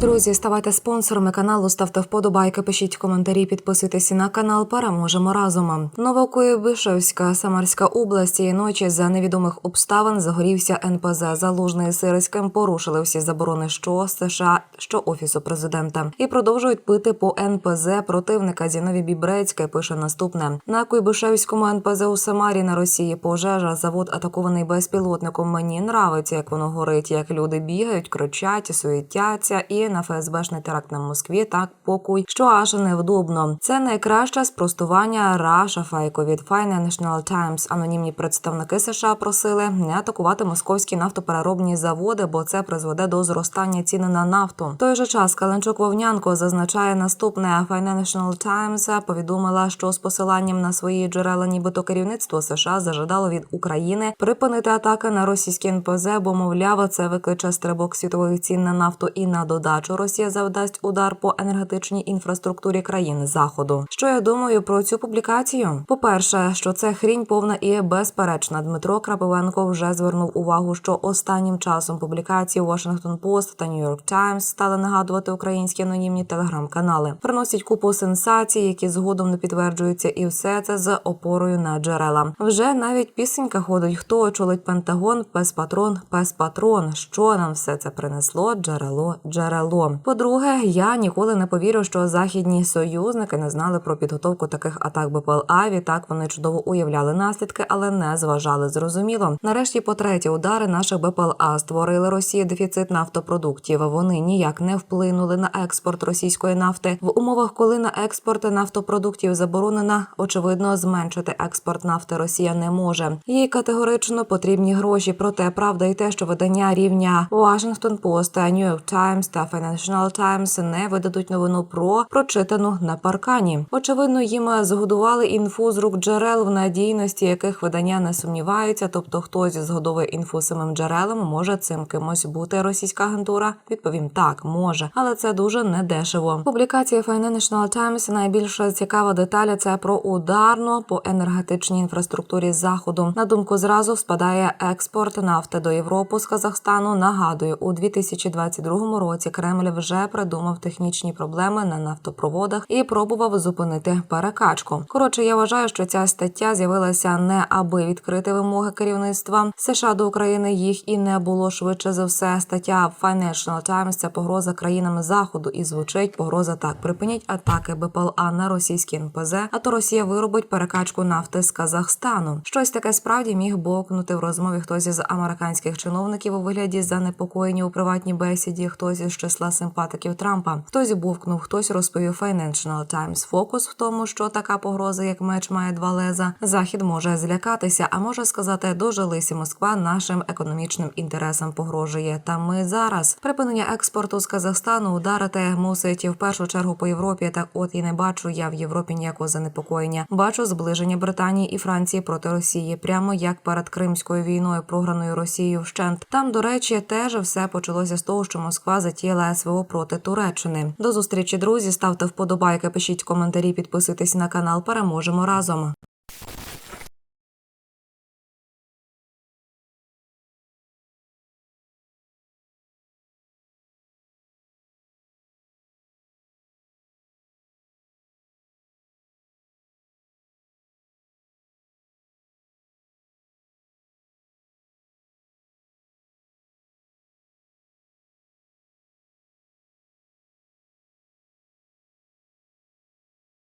Друзі, ставайте спонсорами каналу, ставте вподобайки, пишіть коментарі, підписуйтесь на канал. Переможемо разом. Новокоїбишевська, Самарська область цієї ночі за невідомих обставин загорівся НПЗ. Залужний Сирським порушили всі заборони, що США, що офісу президента, і продовжують пити по НПЗ противника. Зінові Бібрецьке пише наступне: на Куйбишевському НПЗ у Самарі на Росії пожежа. Завод атакований безпілотником. Мені нравиться, як воно горить, як люди бігають, кричать, суетяться і на ФСБшний теракт на Москві так покуй, що аж невдобно. Це найкраще спростування Раша фейку від Financial Times. Анонімні представники США просили не атакувати московські нафтопереробні заводи, бо це призведе до зростання ціни на нафту. В той же час Каленчук Вовнянко зазначає наступне. Financial Times повідомила, що з посиланням на свої джерела, нібито керівництво США зажадало від України припинити атаки на російські НПЗ, бо мовляв, це викличе стрибок світових цін на нафту і на додачу Росія завдасть удар по енергетичній інфраструктурі країн заходу. Що я думаю про цю публікацію? По перше, що це хрінь повна і безперечна. Дмитро Крапивенко вже звернув увагу, що останнім часом публікації Washington Post та New York Times стали нагадувати українські анонімні телеграм-канали. Приносять купу сенсацій, які згодом не підтверджуються, і все це з опорою на джерела. Вже навіть пісенька ходить. Хто очолить Пентагон? Пес патрон, пес патрон. Що нам все це принесло? Джерело, джерело. По-друге, я ніколи не повірю, що західні союзники не знали про підготовку таких атак БПЛА. Відтак вони чудово уявляли наслідки, але не зважали. Зрозуміло. Нарешті, по третє, удари наших БПЛА створили Росії дефіцит нафтопродуктів. Вони ніяк не вплинули на експорт російської нафти в умовах, коли на експорт нафтопродуктів заборонено, очевидно, зменшити експорт нафти Росія не може. Їй категорично потрібні гроші. Проте правда і те, що видання рівня Washington Post, New York Times та Financial Times не видадуть новину про прочитану на паркані. Очевидно, їм згодували інфу з рук джерел в надійності, яких видання не сумніваються. Тобто, хтось згодовує інфу самим джерелам, може цим кимось бути російська агентура. Відповім так, може, але це дуже недешево. Публікація Financial Times найбільш цікава деталь це про ударно по енергетичній інфраструктурі заходу. На думку зразу спадає експорт нафти до Європи з Казахстану. Нагадую, у 2022 році Кремль вже придумав технічні проблеми на нафтопроводах і пробував зупинити перекачку. Коротше, я вважаю, що ця стаття з'явилася не аби відкрити вимоги керівництва США до України. Їх і не було швидше за все. Стаття Financial Times – це погроза країнам заходу і звучить погроза так: припиніть атаки БПЛА на російські НПЗ, а то Росія виробить перекачку нафти з Казахстану. Щось таке справді міг бовкнути в розмові хтось із американських чиновників у вигляді занепокоєння у приватній бесіді, хтось із числа симпатиків Трампа. Хтось бовкнув, хтось розповів Financial Times. Фокус в тому, що така погроза, як меч, має два леза. Захід може злякатися, а може сказати, дожилися Москва нашим економічним інтересам погрожує. Та ми зараз припинення експорту з Казахстану ударити мусить в першу чергу по Європі. Так, от і не бачу я в Європі ніякого занепокоєння. Бачу зближення Британії і Франції проти Росії, прямо як перед Кримською війною, програною Росією вщент. Там, до речі, теж все почалося з того, що Москва затіяла СВО проти Туреччини. До зустрічі, друзі. Ставте вподобайки, пишіть коментарі, підписуйтесь на канал. Переможемо разом.